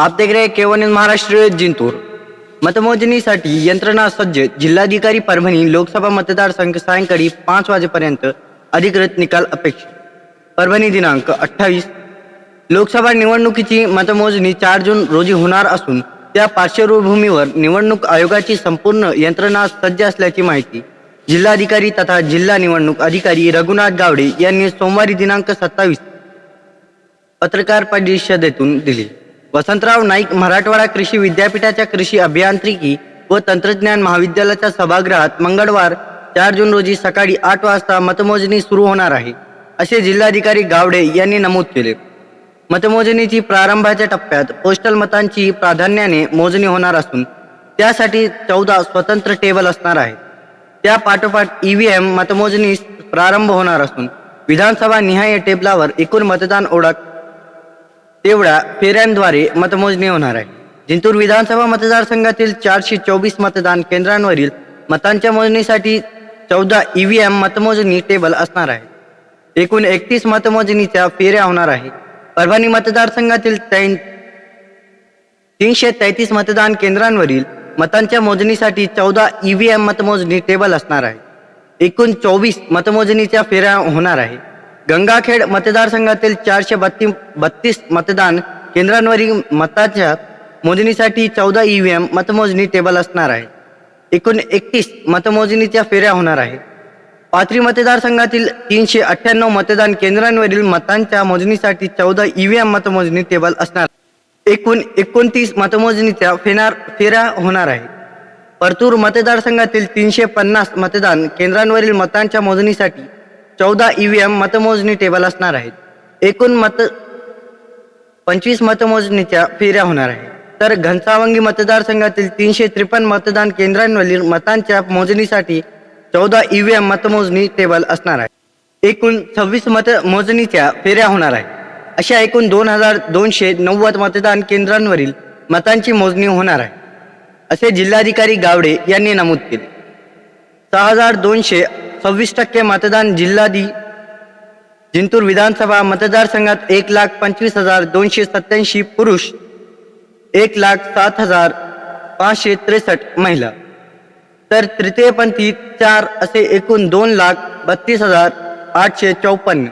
आपतेग्रे देख महाराष्ट्र जिंतूर। मतमोजणीसाठी यंत्रणा सज्ज जिल्हाधिकारी परभणी लोकसभा मतदारसंघ सायंकाळी पाच वाजेपर्यंत अधिकृत निकाल अपेक्षित. परभणी दिनांक अठ्ठावीस. लोकसभा निवडणुकीची मतमोजणी चार जून रोजी होणार असून त्या पार्श्वभूमीवर निवडणूक आयोगाची संपूर्ण यंत्रणा सज्ज असल्याची माहिती जिल्हाधिकारी तथा जिल्हा निवडणूक अधिकारी रघुनाथ गावडे यांनी सोमवारी दिनांक सत्तावीस पत्रकार परिषदेतून दिली. वसंतराव नाईक मराठवाडा कृषी विद्यापीठाच्या कृषी अभियांत्रिकी व तंत्रज्ञान महाविद्यालयाच्या सभागृहात मंगळवार चार जून रोजी सकाळी आठ वाजता मतमोजणी सुरू होणार आहे असे जिल्हाधिकारी गावडे यांनी नमूद केले. मतमोजणीची प्रारंभाच्या टप्प्यात पोस्टल मतांची प्राधान्याने मोजणी होणार असून त्यासाठी चौदा स्वतंत्र टेबल असणार आहे त्या पाठोपाठ ईव्हीएम मतमोजणीस प्रारंभ होणार असून विधानसभा निहाय टेबलावर एकूण मतदान ओळख तेवढ्या फेऱ्यांद्वारे मतमोजणी होणार आहे. जिंतूर विधानसभा मतदारसंघातील चारशे चोवीस मतदान केंद्रांवरील मतांच्या मोजणीसाठी चौदा ईव्हीएम मतमोजणी टेबल असणार आहे. एकूण एकतीस मतमोजणीच्या फेऱ्या होणार आहे. परभणी मतदारसंघातील तैन तीनशे तेहतीस मतदान केंद्रांवरील मतांच्या मोजणीसाठी चौदा ईव्हीएम मतमोजणी टेबल असणार आहे. एकूण चोवीस मतमोजणीच्या फेऱ्या होणार आहे. गंगाखेड मतदारसंघातील चारशे बत्तीस बत्तीस मतदान केंद्रांवरील मताच्या मोजणीसाठी चौदा ई व्ही एम मतमोजणी टेबल असणार आहे. एकूण एकतीस मतमोजणीच्या फेऱ्या होणार आहे. पाथरी मतदारसंघातील तीनशे अठ्ठ्याण्णव मतदान केंद्रांवरील मतांच्या मोजणीसाठी चौदा ई व्ही एम मतमोजणी टेबल असणार एकूण एकोणतीस मतमोजणीच्या फेनार फेऱ्या होणार आहे. परतूर मतदारसंघातील तीनशे पन्नास मतदान केंद्रांवरील मतांच्या मोजणीसाठी चौदा ईव्हीएम मतमोजणी टेबल असणार आहेत. एकूण मत पंचवीस मतमोजणीच्या फेऱ्या होणार आहे तर घनसावंगी मतदारसंघातील तीनशे त्रेपन्न मतदान केंद्रांवरील मतांच्या मोजणीसाठी चौदा ईव्हीएम मतमोजणी टेबल असणार आहे. एकूण सव्वीस मत मोजणीच्या फेऱ्या होणार आहे अशा एकूण दोन हजार दोनशे नव्वद मतदान केंद्रांवरील मतांची मोजणी होणार आहे. असे जिल्हाधिकारी गावडे यांनी नमूद केले. सहा हजार दोनशे सव्वीस टक्के मतदान जिल्हाधी. जिंतूर विधानसभा मतदारसंघात एक लाख पंचवीस हजार दोनशे सत्याऐंशी पुरुष एक लाख सात हजार पाचशे त्रेसष्ट महिला. तर तृतीयपंथी चार असे एकूण दोन लाख बत्तीस हजार आठशे चौपन्न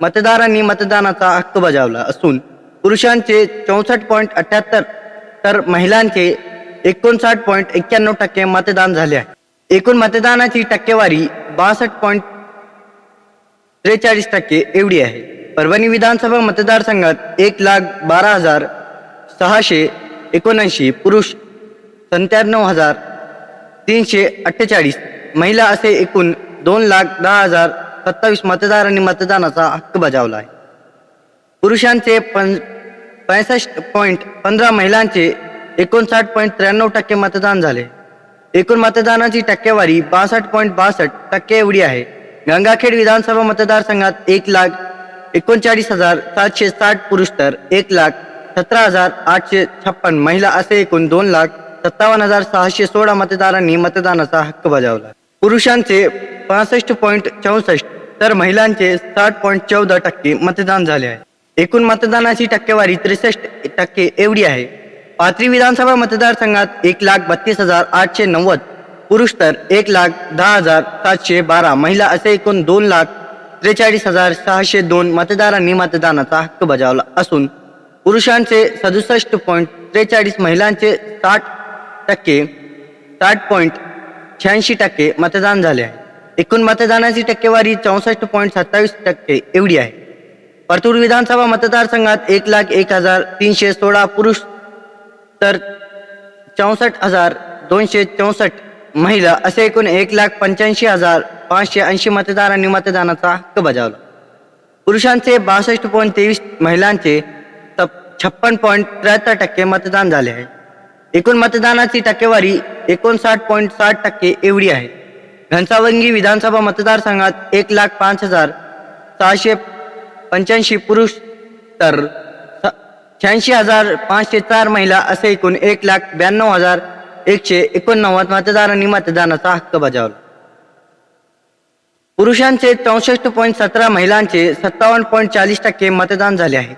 मतदारांनी मतदानाचा हक्क बजावला असून पुरुषांचे चौसष्ट पॉईंट अठ्याहत्तर तर महिलांचे एकोणसाठ पॉईंट एक्क्याण्णव टक्के मतदान झाले आहे. एकूण मतदानाची टक्केवारी बासष्ट पॉईंट त्रेचाळीस टक्के एवढी आहे. परभणी विधानसभा मतदारसंघात एक लाख बारा हजार सहाशे एकोणऐंशी पुरुष सत्त्याण्णव हजार तीनशे अठ्ठेचाळीस महिला असे एकूण दोन लाख दहा हजार सत्तावीस मतदारांनी मतदानाचा हक्क बजावला आहे. पुरुषांचे पं पैसष्ट पॉईंट पंधरा महिलांचे एकोणसाठ पॉईंट त्र्याण्णव टक्के मतदान झाले. एकूण मतदानाची टक्केवारी बासष्ट पॉईंट बासष्ट टक्के एवढी आहे. गंगाखेड विधानसभा मतदारसंघात एक लाख एकोणचाळीस हजार सातशे साठ पुरुष तर एक लाख सतरा हजार आठशे छप्पन महिला असे एकूण दोन लाख सत्तावन्न हजार सहाशे सोळा मतदारांनी मतदानाचा हक्क बजावला. पुरुषांचे पासष्ट पॉईंट चौसष्ट तर महिलांचे साठ पॉईंट चौदा टक्के मतदान झाले आहे. एकूण मतदानाची टक्केवारी त्रेसष्ट टक्के एवढी आहे. पाथरी विधानसभा मतदारसंघात एक लाख बत्तीस हजार आठशे नव्वद पुरुष तर एक लाख दहा हजार सातशे बारा महिला असे एकूण दोन लाख त्रेचाळीस हजार सहाशे दोन मतदारांनी मतदानाचा हक्क बजावला असून पुरुषांचे सदुसष्ट पॉईंट त्रेचाळीस महिलांचे साठ टक्के साठ पॉईंट शहाऐंशी टक्के मतदान झाले आहे. एकूण मतदानाची टक्केवारी चौसष्ट पॉईंट सत्तावीस टक्के एवढी आहे. परतूर विधानसभा मतदारसंघात एक लाख एक हजार तीनशे सोळा पुरुष तर चौसष्ट हजार दोनशे चौसष्ट महिला असे एकूण एक लाख पंच्याऐंशी हजार पाचशे ऐंशी मतदारांनी मतदानाचा हक्क बजावला. पुरुषांचे बासष्ट पॉईंट तेवीस महिलांचे छप्पन पॉईंट त्र्याहत्तर टक्के मतदान झाले आहे. एकूण मतदानाची टक्केवारी एकोणसाठ पॉईंट साठ टक्के एवढी आहे. घनसावंगी विधानसभा मतदारसंघात एक लाख पाच हजार सहाशे पंच्याऐंशी पुरुष तर शहाऐंशी हजार पाचशे चार महिला असे एकूण एक लाख ब्याण्णव हजार एकशे एकोणनव्वद मतदारांनी मतदानाचा हक्क बजावला. पुरुषांचे चौसष्ट पॉईंट सतरा महिलांचे सत्तावन्न पॉईंट चाळीस टक्के मतदान झाले आहे.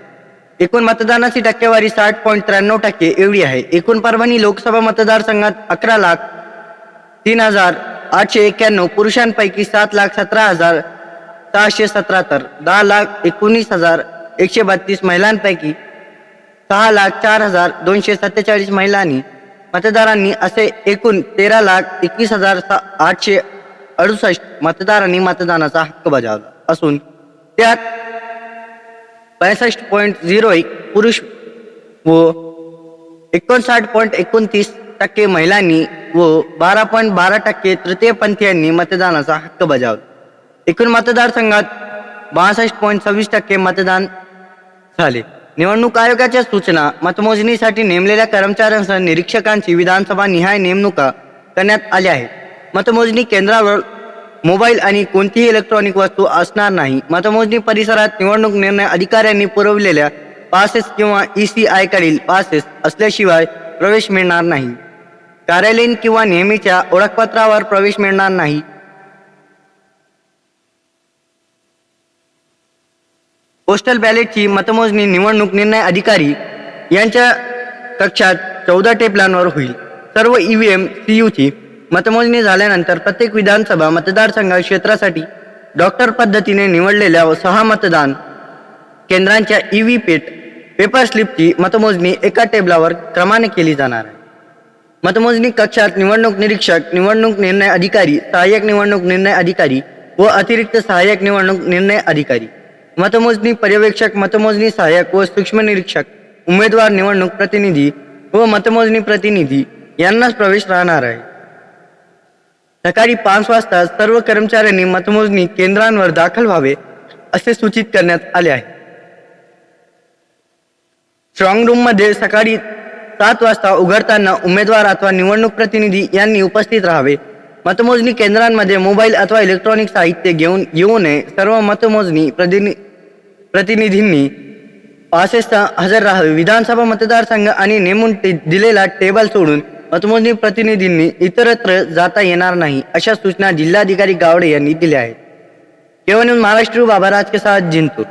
एकूण मतदानाची टक्केवारी साठ पॉईंट त्र्याण्णव टक्के एवढी आहे. एकूण परभणी लोकसभा मतदारसंघात अकरा लाख तीन हजार आठशे एक्क्याण्णव पुरुषांपैकी सात लाख सतरा हजार सहाशे सतरा तर दहा लाख एकोणीस हजार एकशे बत्तीस महिलांपैकी सहा लाख चार हजार दोनशे सत्तेचाळीस महिलांनी मतदारांनी असे एकूण तेरा लाख एकवीस हजार आठशे अडुसष्ट मतदारांनी मतदानाचा हक्क बजावला. असून त्यात पैसष्ट पॉईंट झिरो एक पुरुष व एकोणसाठ पॉईंट एकोणतीस टक्के महिलांनी व बारा पॉईंट बारा टक्के तृतीयपंथीयांनी मतदानाचा हक्क बजावला. एकूण मतदारसंघात बासष्ट पॉईंट सव्वीस टक्के मतदान झाले. निवडणूक आयोगाच्या सूचना मतमोजणीसाठी नेमलेल्या कर्मचाऱ्यांसह निरीक्षकांची विधानसभा निहाय नेमणुका करण्यात आल्या आहेत. मतमोजणी केंद्रावर मोबाईल आणि कोणतीही इलेक्ट्रॉनिक वस्तू असणार नाही. मतमोजणी परिसरात निवडणूक निर्णय अधिकाऱ्यांनी पुरवलेल्या पासेस किंवा ई सी आय कडील पासेस असल्याशिवाय प्रवेश मिळणार नाही. कार्यालयीन किंवा नेहमीच्या ओळखपत्रावर प्रवेश मिळणार नाही. पोस्टल बॅलेटची मतमोजणी निवडणूक निर्णय अधिकारी यांच्या कक्षात चौदा टेबलांवर होईल. सर्व ई व्ही एम सी यूची मतमोजणी झाल्यानंतर प्रत्येक विधानसभा मतदारसंघ क्षेत्रासाठी डॉक्टर पद्धतीने निवडलेल्या सहा मतदान केंद्रांच्या ई व्ही पेट पेपर स्लिपची मतमोजणी एका टेबलावर क्रमाने केली जाणार आहे. मतमोजणी कक्षात निवडणूक निरीक्षक निवडणूक निर्णय अधिकारी सहाय्यक निवडणूक निर्णय अधिकारी व अतिरिक्त सहाय्यक निवडणूक निर्णय अधिकारी. मतमोजणी पर्यवेक्षक मतमोजणी सहाय्यक व सूक्ष्म निरीक्षक उमेदवार निवडणूक प्रतिनिधी व मतमोजणी प्रतिनिधी यांनाच प्रवेश राहणार आहे. सकाळी पाच वाजता सर्व कर्मचाऱ्यांनी मतमोजणी केंद्रांवर दाखल व्हावे असे सूचित करण्यात आले आहे. स्ट्रॉंग रूममध्ये सकाळी सात वाजता उघडताना उमेदवार अथवा निवडणूक प्रतिनिधी यांनी उपस्थित राहावे. मतमोजणी केंद्रांमध्ये मोबाईल अथवा इलेक्ट्रॉनिक साहित्य घेऊन येऊ नये. सर्व मतमोजणी प्रतिनि प्रतिनिधींनी पासेसचा हजर राहावे. विधानसभा मतदारसंघ आणि नेमून दिलेला टेबल सोडून मतमोजणी प्रतिनिधींनी इतरत्र जाता येणार नाही अशा सूचना जिल्हाधिकारी गावडे यांनी दिल्या आहेत. केवळ महाराष्ट्र बाबा राजके जिंतूर.